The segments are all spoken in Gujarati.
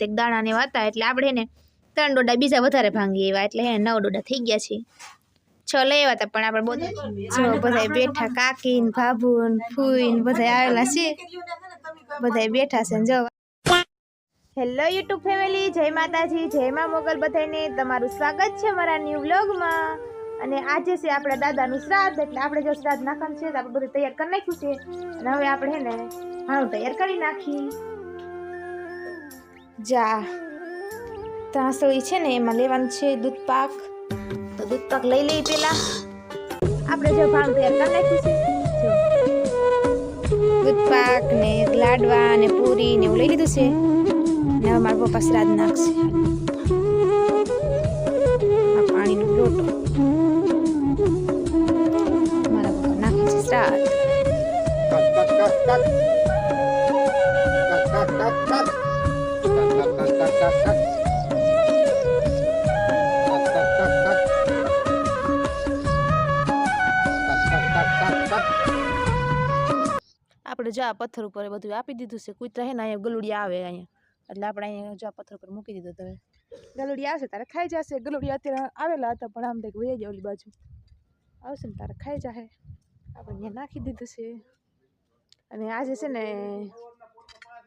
તેક દાણા ને એવા એટલે આપણે ને ત્રણ ડોડા બીજા વધારે ભાંગી એવા, એટલે નવ ડોડા થઈ ગયા છે. છ લઈ આવ્યા હતા, પણ આપણે બધા બધા બેઠા કાકી ને ભાભુ ફૂઈ ને બધા આવેલા છે. બધા બેઠા છે જો. હેલો યુટ્યુબ ફેમિલી જય માતાજી, જય મા મોગલ બધાને તમારું સ્વાગત છે મારા ન્યૂ વ્લોગમાં અને આજે છે આપણા દાદાનું શ્રાદ્ધ, એટલે આપણે જો શ્રાદ્ધ નાખવાનું છે તો આપણે બધું તૈયાર કરી નાખ્યું છે. અને હવે આપણે ને હાણું તૈયાર કરી નાખી જા. ત્રાસળી છે ને, એમાં લેવાનું છે દૂધ પાક. તો દૂધ પાક લઈ લઈ પેલા. આપણે જો ભાણું તૈયાર કરી નાખ્યું દૂધ પાક ને લાડવા ને પૂરી ને એવું લઈ લીધું છે. ને હવે મારા પપ્પા શ્રાદ્ધ નાખશે. આ પાણીનો લોટો. મારા પપ્પા નાખે આપણે જો આ પથ્થર ઉપર એ બધું આપી દીધું છે, કૂતરા હે ને અહીંયા ગલુડિયા આવે અહીંયા. એટલે આપણે અહીંયા જો આ પથ્થર ઉપર મૂકી દીધું તમે. ગલુડિયા આવશે, તારે ખાઈ જશે. ગલુડિયા અત્યારે આવેલા હતા, પણ આમ દેખ વહી જાય ઓલી બાજુ. આવશે ને તારે ખાઈ જાહે. આપણે અહીંયા નાખી દીધું છે. અને આજે છે ને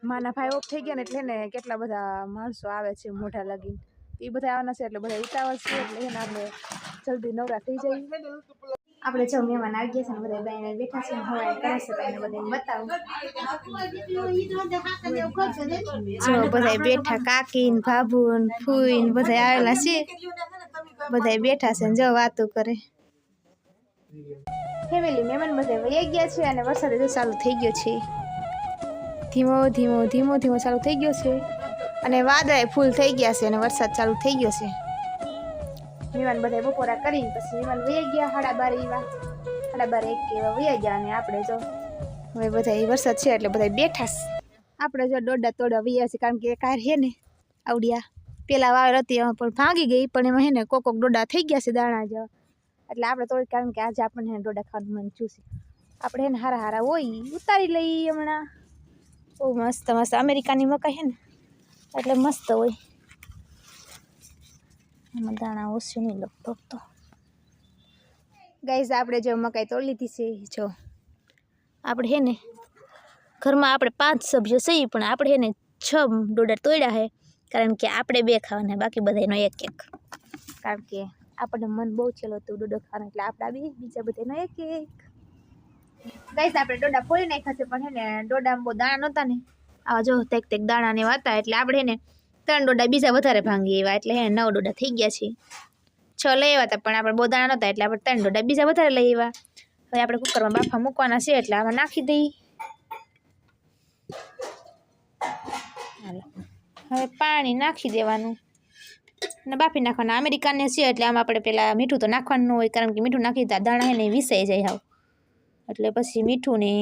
માના ભાઈ ઓફ થઈ ગયા ને એટલે ને કેટલા બધા માણસો આવે છે, મોઢા લાગીને. એ બધા આવવાના છે એટલે બધા ઉતાવળ છે એટલે એને આપણે જલ્દી નવરા થઈ જાય આપણે જો મહેમાન આવી ગયા છે ને બધા બાઈને બેઠા છે ને કરે છે એને બધાને બતાવું. જો બધા બેઠા કાકી ને ભાભુ ને ફૂઈ ને બધા આવેલા છે. બધા બેઠા છે ને જો વાતો કરે. ફેમિલી મહેમાન બધા વહી ગયા છે અને વરસાદ ચાલુ થઈ ગયો છે. ધીમો ધીમો ધીમો ધીમો ચાલુ થઈ ગયો છે. અને વાદળાય ફૂલ થઈ ગયા છે અને વરસાદ ચાલુ થઈ ગયો છે. મહેમાન બધા બપોરા કરી પછી મહેમાન વહી ગયા સાડા બાર એવા. સાડા બાર એક એવા વહી ગયા અને આપણે જો હવે બધા વરસાદ છે એટલે બધા બેઠા આપણે જો દોડા તોડા વહ્યા છે કારણ કે કાર છે ને આવડિયા. પેલા વાવેલ હતી પણ ભાંગી ગઈ, પણ એમાં હે ને કોક કોક ડોડા થઈ ગયા છે દાણા જેવા. એટલે આપણે તોડી કારણ કે આજે આપણને ડોડા ખાવાનું મન છે. આપણે એને હારા હારા હોય ઉતારી લઈએ હમણાં. બહુ મસ્ત મસ્ત. અમેરિકાની મકાઈ છે ને એટલે મસ્ત હોય. એમાં દાણા ઓછું નહીં લગતો તો ગાઈઝ આપણે જો મકાઈ તોડી લીધી છે જો. આપણે હે ને ઘરમાં આપણે પાંચ સભ્યો છીએ પણ આપણે હે ને છ ડોડા તોડ્યા છે કારણ કે આપણે બે ખાવાના બાકી બધાનો એક એક. કારણ કે આપણને મન બહુ ચેલો હતું ડોડો ખાવાનું એટલે આપણા આવી બીજા બધાનો એક એક. ગાઈઝ આપણે ડોડા ફોડી નાખ્યા છે, પણ હે ને, ડોડામાં બહુ દાણા નહોતા ને. આવા જો તેક તેક દાણા ને વાતા એટલે આપણે ને, ત્રણ ડોડા બીજા વધારે ભાંગી એવા, એટલે હે, નવ ડોડા થઈ ગયા છે. છ લઈ આવ્યા હતા, પણ આપણે બહુ દાણા નહોતા, એટલે આપણે ત્રણ ડોડા બીજા વધારે લઈ આવ્યા. હવે આપણે કુકરમાં બાફા મૂકવાના છે, એટલે આમાં નાખી દઈ. હાલો. હવે પાણી નાખી દેવાનું. અને બાફી નાખવાના અમેરિકાને છે, એટલે આમાં આપણે પેલા મીઠું તો નાખવાનું હોય, કારણ કે મીઠું નાખી દાણા હે ને વિસાઈ જાય હાવ. એટલે પછી મીઠું ને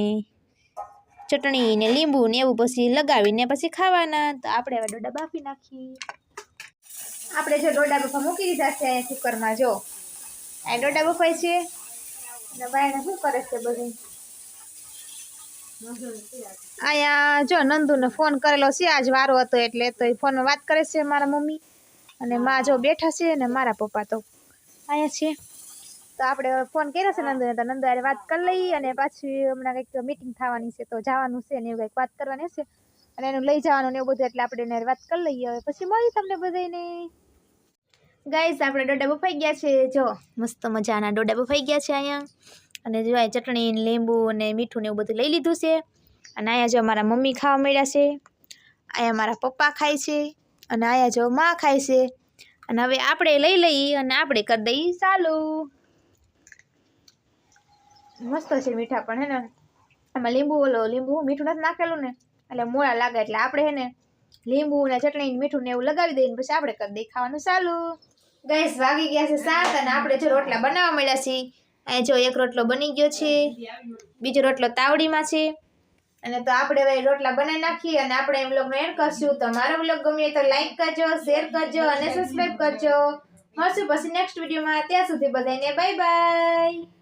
ચટણી ને લીંબુ ને એવું પછી લગાવીને પછી ખાવાના. તો આપણે હવે ડોડા બાફી નાખીએ. આપણે જો ડોડા બફા મૂકી દીધા છે કુકરમાં જો. આ ડોડા બફાય છે. અને શું કરે છે બધું? અહીંયા જો નંદુને ફોન કરેલો છે. આજ વારો હતો એટલે તો એ ફોનમાં વાત કરે છે મારા મમ્મી. અને મા જો બેઠા છે ને મારા પપ્પા તો અહીંયા છે. તો આપણે ફોન કર્યો છે નંદુને, તો નંદુ યારે વાત કરી લઈ અને પાછી હમણાં કંઈક મીટિંગ થવાની છે, તો જવાનું છે ને એવું કંઈક વાત કરવાની છે અને એનું લઈ જવાનું ને એવું બધું, એટલે આપણે એને વાત કરી લઈએ. હવે પછી મળી તમને બધાને ગાઈસ આપણે ડોડા બફાઈ ગયા છે, જો. મસ્ત મજાના ડોડા બફાઈ ગયા છે અહીંયા. અને જો આ ચટણી લીંબુ અને મીઠું ને એવું બધું લઈ લીધું છે. અને અહીંયા જો મારા મમ્મી ખાવા મળ્યા છે. અહીંયા મારા પપ્પા ખાય છે. અને અહીંયા જો માં ખાય છે. અને હવે આપણે લઈ લઈએ અને આપણે કરી દઈએ ચાલુ. મસ્ત છે મીઠા પણ હે ને. એમાં લીંબુ ઓલો લીંબુ મીઠું નથી નાખેલું ને, એટલે મોળા લાગે એટલે આપણે હે ને લીંબુ ને ચટણી મીઠું ને એવું લગાવી દઈએ પછી આપણે કરી દઈએ ખાવાનું. ચાલુ. ગેસ વાગી ગયા છે સાત અને આપણે જો રોટલા બનાવવા મળ્યા છીએ. અહીં જો એક રોટલો બની ગયો છે, બીજો રોટલો તાવડીમાં છે. અને તો આપણે હવે રોટલા બનાવી નાખીએ અને આપણે એમ બ્લોગનો એડ કરશું. મારો બ્લોગ ગમે તો લાઈક કરજો શેર કરજો અને સબસ્ક્રાઈબ કરજો. મળશું પછી નેક્સ્ટ વિડીયોમાં ત્યાં સુધી બધાને બાય બાય